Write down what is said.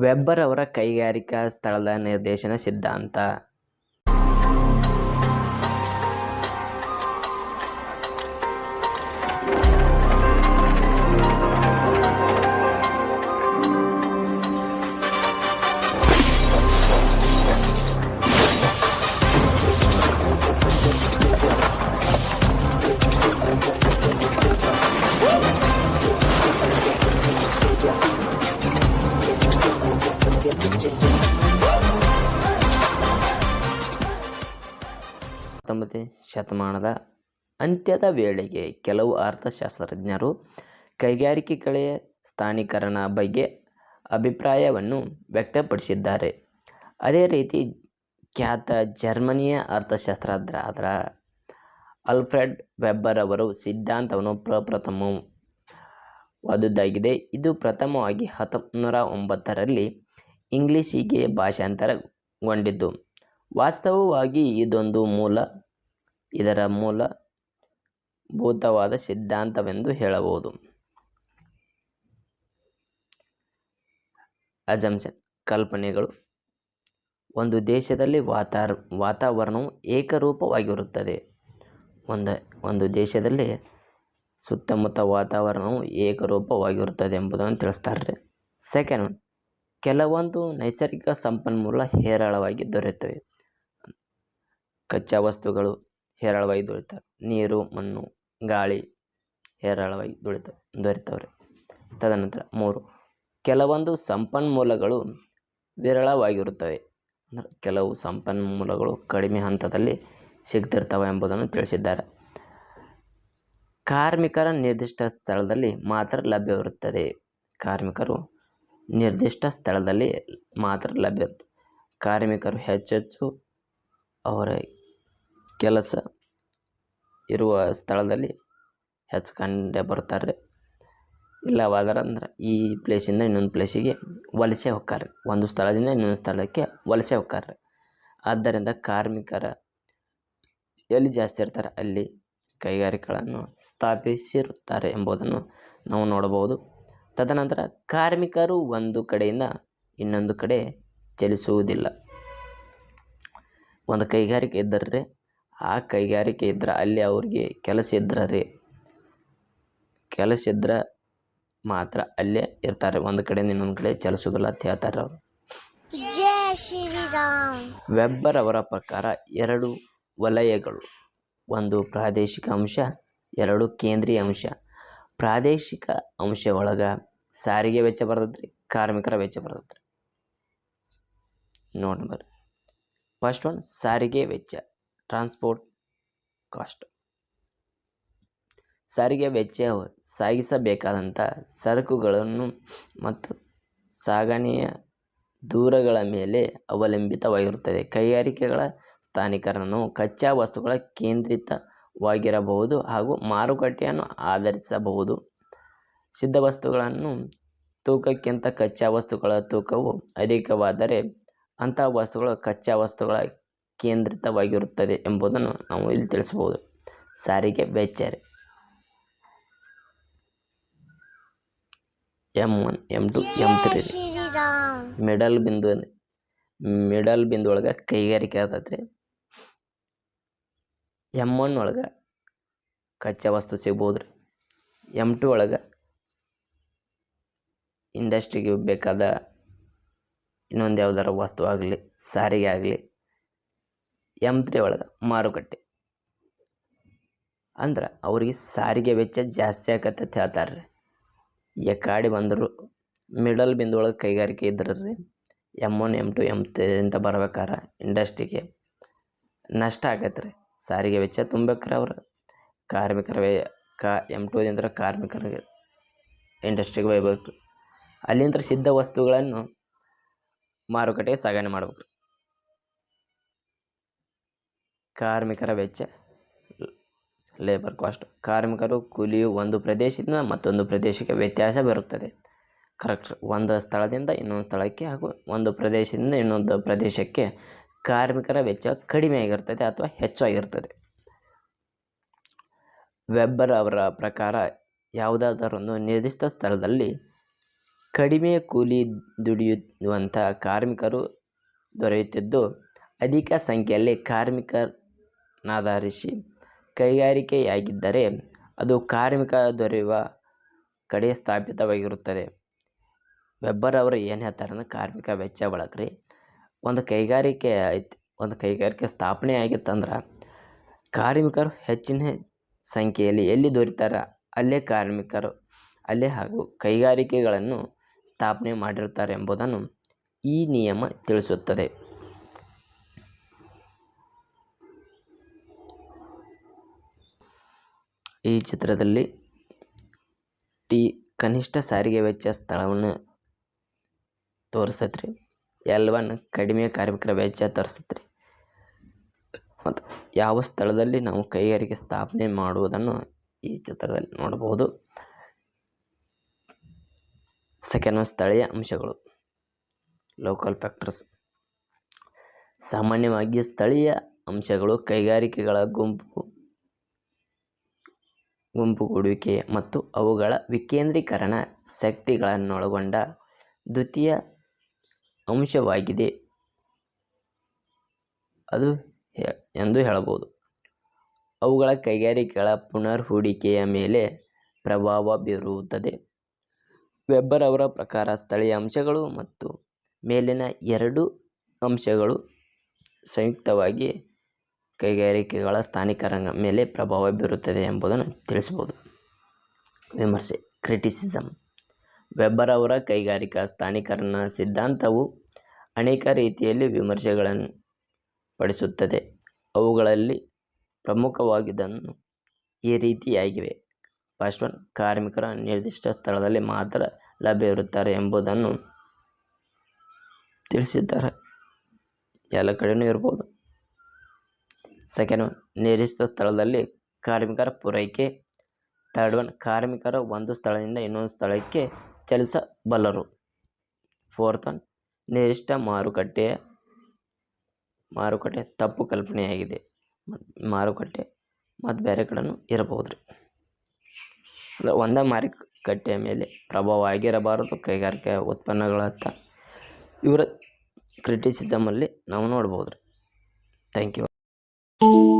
Weber ಅವರ ಕೈಗಾರಿಕಾ ಸ್ಥಳದ ನಿರ್ದೇಶನ ಸಿದ್ಧಾಂತ. ಹತ್ತೊಂಬತ್ತನೇ ಶತಮಾನದ ಅಂತ್ಯದ ವೇಳೆಗೆ ಕೆಲವು ಅರ್ಥಶಾಸ್ತ್ರಜ್ಞರು ಕೈಗಾರಿಕೆಗಳ ಸ್ಥಾನೀಕರಣ ಬಗ್ಗೆ ಅಭಿಪ್ರಾಯವನ್ನು ವ್ಯಕ್ತಪಡಿಸಿದ್ದಾರೆ. ಅದೇ ರೀತಿ ಖ್ಯಾತ ಜರ್ಮನಿಯ ಅರ್ಥಶಾಸ್ತ್ರಜ್ಞರಾದ ಅಲ್ಫ್ರೆಡ್ ವೆಬ್ಬರ್ ಅವರು ಸಿದ್ಧಾಂತವನ್ನು ಪ್ರಪ್ರಥಮವಾದುದಾಗಿದೆ. ಇದು ಪ್ರಥಮವಾಗಿ ಹತ್ತೊಂಬತ್ನೂರ ಒಂಬತ್ತರಲ್ಲಿ ಇಂಗ್ಲಿಷಿಗೆ ಭಾಷಾಂತರಗೊಂಡಿದ್ದು ವಾಸ್ತವವಾಗಿ ಇದೊಂದು ಮೂಲ ಇದರ ಮೂಲ ಭೂತವಾದ ಸಿದ್ಧಾಂತವೆಂದು ಹೇಳಬಹುದು. ಅಜಂಪ್ಷನ್ ಕಲ್ಪನೆಗಳು. ಒಂದು ದೇಶದಲ್ಲಿ ವಾತಾರ, ವಾತಾವರಣವು ಏಕರೂಪವಾಗಿರುತ್ತದೆ. ಒಂದು ಒಂದು ದೇಶದಲ್ಲಿ ಸುತ್ತಮುತ್ತ ವಾತಾವರಣವು ಏಕರೂಪವಾಗಿರುತ್ತದೆ ಎಂಬುದನ್ನು ತಿಳಿಸ್ತಾರೆ. ಸೆಕೆಂಡ್ ಕೆಲವೊಂದು ನೈಸರ್ಗಿಕ ಸಂಪನ್ಮೂಲ ಹೇರಳವಾಗಿ ದೊರೆಯುತ್ತವೆ. ಕಚ್ಚಾ ವಸ್ತುಗಳು ಹೇರಳವಾಗಿ ದೊರೆಯುತ್ತವೆ ನೀರು, ಮಣ್ಣು, ಗಾಳಿ ಹೇರಳವಾಗಿ ದೊರೆತವೆ ದೊರೆತವ್ರೆ. ತದನಂತರ ಮೂರು, ಕೆಲವೊಂದು ಸಂಪನ್ಮೂಲಗಳು ವಿರಳವಾಗಿರುತ್ತವೆ. ಅಂದರೆ ಕೆಲವು ಸಂಪನ್ಮೂಲಗಳು ಕಡಿಮೆ ಹಂತದಲ್ಲಿ ಸಿಗ್ತಿರ್ತವೆ ಎಂಬುದನ್ನು ತಿಳಿಸಿದ್ದಾರೆ. ಕಾರ್ಮಿಕರ ನಿರ್ದಿಷ್ಟ ಸ್ಥಳದಲ್ಲಿ ಮಾತ್ರ ಲಭ್ಯವಿರುತ್ತದೆ. ಕಾರ್ಮಿಕರು ನಿರ್ದಿಷ್ಟ ಸ್ಥಳದಲ್ಲಿ ಮಾತ್ರ ಲಭ್ಯವಿರುತ್ತೆ ಕಾರ್ಮಿಕರು ಹೆಚ್ಚೆಚ್ಚು ಅವರ ಕೆಲಸ ಇರುವ ಸ್ಥಳದಲ್ಲಿ ಹೆಚ್ಚು ಕಂಡು ಬರ್ತಾರೆ. ಇಲ್ಲವಾದ್ರೆ ಅಂದ್ರೆ ಈ ಪ್ಲೇಸಿಂದ ಇನ್ನೊಂದು ಪ್ಲೇಸಿಗೆ ವಲಸೆ ಹೋಗ್ತಾರೆ. ಒಂದು ಸ್ಥಳದಿಂದ ಇನ್ನೊಂದು ಸ್ಥಳಕ್ಕೆ ವಲಸೆ ಹೋಗ್ತಾರೆ. ಆದ್ದರಿಂದ ಕಾರ್ಮಿಕರ ಎಲ್ಲಿ ಜಾಸ್ತಿ ಇರ್ತಾರೆ ಅಲ್ಲಿ ಕೈಗಾರಿಕೆಗಳನ್ನು ಸ್ಥಾಪಿಸಿರುತ್ತಾರೆ ಎಂಬುದನ್ನು ನಾವು ನೋಡಬಹುದು. ತದನಂತರ ಕಾರ್ಮಿಕರು ಒಂದು ಕಡೆಯಿಂದ ಇನ್ನೊಂದು ಕಡೆ ಚಲಿಸುವುದಿಲ್ಲ. ಒಂದು ಕೈಗಾರಿಕೆ ಇದ್ದರೆ ಆ ಕೈಗಾರಿಕೆ ಇದ್ರೆ ಅಲ್ಲಿ ಅವ್ರಿಗೆ ಕೆಲಸ ಇದ್ರೆ ರೀ. ಕೆಲಸ ಇದ್ರೆ ಮಾತ್ರ ಅಲ್ಲೇ ಇರ್ತಾರೆ ಒಂದು ಕಡೆಯಿಂದ ಇನ್ನೊಂದು ಕಡೆ ಚಲಿಸೋದಿಲ್ಲ ಅಂತ ಹೇಳ್ತಾರೆ ಅವರು. ವೆಬ್ಬರ್ ಅವರ ಪ್ರಕಾರ ಎರಡು ವಲಯಗಳು ಒಂದು ಪ್ರಾದೇಶಿಕ ಅಂಶ ಎರಡು ಕೇಂದ್ರೀಯ ಅಂಶ. ಪ್ರಾದೇಶಿಕ ಅಂಶ ಒಳಗೆ ಸಾರಿಗೆ ವೆಚ್ಚ ಬರ್ತದ್ರಿ ಕಾರ್ಮಿಕರ ವೆಚ್ಚ ಬರ್ತದ್ರಿ. ನೋಡಿ ಬರ್ರಿ ಫಸ್ಟ್ ಒನ್ ಸಾರಿಗೆ ವೆಚ್ಚ. Transport cost. ಸಾರಿಗೆ ವೆಚ್ಚ ಸಾಗಿಸಬೇಕಾದಂಥ ಸರಕುಗಳನ್ನು ಮತ್ತು ಸಾಗಣೆಯ ದೂರಗಳ ಮೇಲೆ ಅವಲಂಬಿತವಾಗಿರುತ್ತದೆ. ಕೈಗಾರಿಕೆಗಳ ಸ್ಥಾನೀಕರಣವು ಕಚ್ಚಾ ವಸ್ತುಗಳ ಕೇಂದ್ರಿತವಾಗಿರಬಹುದು ಹಾಗೂ ಮಾರುಕಟ್ಟೆಯನ್ನು ಆಧರಿಸಬಹುದು. ಸಿದ್ಧ ವಸ್ತುಗಳನ್ನು ತೂಕಕ್ಕಿಂತ ಕಚ್ಚಾ ವಸ್ತುಗಳ ತೂಕವು ಅಧಿಕವಾದರೆ ಅಂತಹ ವಸ್ತುಗಳು ಕಚ್ಚಾ ವಸ್ತುಗಳ ಕೇಂದ್ರಿತವಾಗಿರುತ್ತದೆ ಎಂಬುದನ್ನು ನಾವು ಇಲ್ಲಿ ತಿಳಿಸಬಹುದು. ಸಾರಿಗೆ ವೆಚ್ಚ M M one, M two, M three. Middle ಬಿಂದು ಮಿಡಲ್ ಬಿಂದು ಒಳಗೆ ಕೈಗಾರಿಕೆ ಆಗ್ತೈತೆ ರೀ ಎಂ ಒನ್ ಒಳಗೆ ಕಚ್ಚಾ ವಸ್ತು ಸಿಗ್ಬೋದು ರೀ ಎಂ ಟು ಒಳಗೆ ಇಂಡಸ್ಟ್ರಿಗೆ ಬೇಕಾದ ಇನ್ನೊಂದು ಯಾವ್ದಾರ ವಸ್ತು ಆಗಲಿ, ಸಾರಿಗೆ ಆಗಲಿ ಎಂ ತ್ರೀ ಒಳಗೆ ಮಾರುಕಟ್ಟೆ. ಅಂದ್ರೆ ಅವ್ರಿಗೆ ಸಾರಿಗೆ ವೆಚ್ಚ ಜಾಸ್ತಿ ಆಕತ್ತೆ ಅಂತ ಹೇಳ್ತಾರೆ ರೀ ಎಕಾಡಿ ಬಂದರು ಮಿಡಲ್ ಬಿಂದು ಒಳಗೆ ಕೈಗಾರಿಕೆ ಇದ್ರೆ ರೀ M one, M two, M three ಅಂತ ಬರ್ಬೇಕಾರೆ ಇಂಡಸ್ಟ್ರಿಗೆ. ನಷ್ಟ ಆಗತ್ತೆ ರೀ ಸಾರಿಗೆ ವೆಚ್ಚ ತುಂಬೇಕ್ರಿ ಅವ್ರು. ಕಾರ್ಮಿಕರ ವೇ ಕಾ, ಎಂ ಟು ಅಂದ್ರೆ ಕಾರ್ಮಿಕರಿಗೆ ಇಂಡಸ್ಟ್ರಿಗೆ ಒಯ್ಬೇಕು. ಅಲ್ಲಿಂದ ಸಿದ್ಧ ವಸ್ತುಗಳನ್ನು ಮಾರುಕಟ್ಟೆಗೆ ಸಾಗಣೆ ಮಾಡ್ಬೇಕು ಕಾರ್ಮಿಕರ ವೆಚ್ಚ ಲೇಬರ್ ಕಾಸ್ಟ್ ಕಾರ್ಮಿಕರು ಕೂಲಿಯು ಒಂದು ಪ್ರದೇಶದಿಂದ ಮತ್ತೊಂದು ಪ್ರದೇಶಕ್ಕೆ ವ್ಯತ್ಯಾಸ ಬರುತ್ತದೆ. ಕರೆಕ್ಟ್ ಒಂದು ಸ್ಥಳದಿಂದ ಇನ್ನೊಂದು ಸ್ಥಳಕ್ಕೆ ಹಾಗೂ ಒಂದು ಪ್ರದೇಶದಿಂದ ಇನ್ನೊಂದು ಪ್ರದೇಶಕ್ಕೆ ಕಾರ್ಮಿಕರ ವೆಚ್ಚ ಕಡಿಮೆ ಆಗಿರ್ತದೆ ಅಥವಾ ಹೆಚ್ಚಾಗಿರ್ತದೆ ವೆಬ್ಬರ್ ಅವರ ಪ್ರಕಾರ ಯಾವುದಾದರೊಂದು ನಿರ್ದಿಷ್ಟ ಸ್ಥಳದಲ್ಲಿ ಕಡಿಮೆ ಕೂಲಿ ದುಡಿಯುವಂಥ ಕಾರ್ಮಿಕರು ದೊರೆಯುತ್ತಿದ್ದು, ಅಧಿಕ ಸಂಖ್ಯೆಯಲ್ಲಿ ಕಾರ್ಮಿಕರನ್ನಾಧರಿಸಿ ಕೈಗಾರಿಕೆಯಾಗಿದ್ದರೆ ಅದು ಕಾರ್ಮಿಕ ದೊರೆಯುವ ಕಡೆ ಸ್ಥಾಪಿತವಾಗಿರುತ್ತದೆ. ವೆಬ್ಬರ್ ಅವರು ಏನು ಹೇಳ್ತಾರೆ ಅಂದ್ರೆ ಕಾರ್ಮಿಕ ವೆಚ್ಚ ಬಳಕ್ರಿ. ಒಂದು ಕೈಗಾರಿಕೆ ಐತಿ, ಒಂದು ಕೈಗಾರಿಕೆ ಸ್ಥಾಪನೆ ಆಗಿತ್ತಂದ್ರೆ ಕಾರ್ಮಿಕರು ಹೆಚ್ಚಿನ ಸಂಖ್ಯೆಯಲ್ಲಿ ಎಲ್ಲಿ ದೊರೀತಾರೆ, ಅಲ್ಲೇ ಕಾರ್ಮಿಕರು, ಅಲ್ಲೇ ಹಾಗೂ ಕೈಗಾರಿಕೆಗಳನ್ನು ಸ್ಥಾಪನೆ ಮಾಡಿರುತ್ತಾರೆ ಎಂಬುದನ್ನು ಈ ನಿಯಮ ತಿಳಿಸುತ್ತದೆ. ಈ ಚಿತ್ರದಲ್ಲಿ ಟಿ ಕನಿಷ್ಠ ಸಾರಿಗೆ ವೆಚ್ಚ ಸ್ಥಳವನ್ನು ತೋರಿಸತ್ರಿ. ಎಲ್ ಒನ್ ಕಡಿಮೆ ಕಾರ್ಮಿಕರ ವೆಚ್ಚ ತೋರಿಸತ್ರಿ. ಮತ್ತು ಯಾವ ಸ್ಥಳದಲ್ಲಿ ನಾವು ಕೈಗಾರಿಕೆ ಸ್ಥಾಪನೆ ಮಾಡುವುದನ್ನು ಈ ಚಿತ್ರದಲ್ಲಿ ನೋಡಬಹುದು. ಸೆಕೆಂಡ್ ಸ್ಥಳೀಯ ಅಂಶಗಳು. ಲೋಕಲ್ ಫ್ಯಾಕ್ಟರ್ಸ್ ಸಾಮಾನ್ಯವಾಗಿ ಸ್ಥಳೀಯ ಅಂಶಗಳು ಕೈಗಾರಿಕೆಗಳ ಗುಂಪು ಗುಂಪುಗೂಡುವಿಕೆ ಮತ್ತು ಅವುಗಳ ವಿಕೇಂದ್ರೀಕರಣ ಶಕ್ತಿಗಳನ್ನೊಳಗೊಂಡ ದ್ವಿತೀಯ ಅಂಶವಾಗಿದೆ ಅದು ಎಂದು ಹೇಳಬಹುದು. ಅವುಗಳ ಕೈಗಾರಿಕೆಗಳ ಪುನರ್ ಹೂಡಿಕೆಯ ಮೇಲೆ ಪ್ರಭಾವ ಬೀರುತ್ತದೆ. ವೆಬ್ಬರ್ ಅವರ ಪ್ರಕಾರ ಸ್ಥಳೀಯ ಅಂಶಗಳು ಮತ್ತು ಮೇಲಿನ ಎರಡು ಅಂಶಗಳು ಸಂಯುಕ್ತವಾಗಿ ಕೈಗಾರಿಕೆಗಳ ಸ್ಥಾನಿಕರ ಮೇಲೆ ಪ್ರಭಾವ ಬೀರುತ್ತದೆ ಎಂಬುದನ್ನು ತಿಳಿಸಬಹುದು. ವಿಮರ್ಶೆ ಕ್ರಿಟಿಸಿಸಮ್ ವೆಬ್ಬರ್ ಅವರ ಕೈಗಾರಿಕಾ ಸ್ಥಾನೀಕರಣ ಸಿದ್ಧಾಂತವು ಅನೇಕ ರೀತಿಯಲ್ಲಿ ವಿಮರ್ಶೆಗಳನ್ನು ಪಡಿಸುತ್ತದೆ ಅವುಗಳಲ್ಲಿ ಪ್ರಮುಖವಾಗಿದ್ದನ್ನು ಈ ರೀತಿಯಾಗಿವೆ. ಫಸ್ಟ್ ಒನ್ ಕಾರ್ಮಿಕರ ನಿರ್ದಿಷ್ಟ ಸ್ಥಳದಲ್ಲಿ ಮಾತ್ರ ಲಭ್ಯವಿರುತ್ತಾರೆ ಎಂಬುದನ್ನು ತಿಳಿಸಿದ್ದಾರೆ. ಎಲ್ಲ ಕಡೆಯೂ ಇರ್ಬೋದು. ಸೆಕೆಂಡ್ ಒನ್ ನಿರ್ದಿಷ್ಟ ಸ್ಥಳದಲ್ಲಿ ಕಾರ್ಮಿಕರ ಪೂರೈಕೆ. ಥರ್ಡ್ ಒನ್, ಕಾರ್ಮಿಕರು ಒಂದು ಸ್ಥಳದಿಂದ ಇನ್ನೊಂದು ಸ್ಥಳಕ್ಕೆ ಚಲಿಸಬಲ್ಲರು. ಫೋರ್ತ್ ಒನ್ ನಿರ್ದಿಷ್ಟ ಮಾರುಕಟ್ಟೆಯ ಮಾರುಕಟ್ಟೆ ತಪ್ಪು ಕಲ್ಪನೆಯಾಗಿದೆ. ಮಾರುಕಟ್ಟೆ ಮತ್ತು ಬೇರೆ ಕಡೆನೂ ಇರಬಹುದು ರೀ ಅಂದ್ರೆ ಒಂದೇ ಮಾರುಕಟ್ಟೆಯ ಮೇಲೆ ಪ್ರಭಾವ ಆಗಿರಬಾರದು ಕೈಗಾರಿಕೆ ಉತ್ಪನ್ನಗಳತ್ತ ಇವರ ಕ್ರಿಟಿಸಿಸಮಲ್ಲಿ ನಾವು ನೋಡ್ಬೋದು ರೀ ಥ್ಯಾಂಕ್ ಯು Ooh.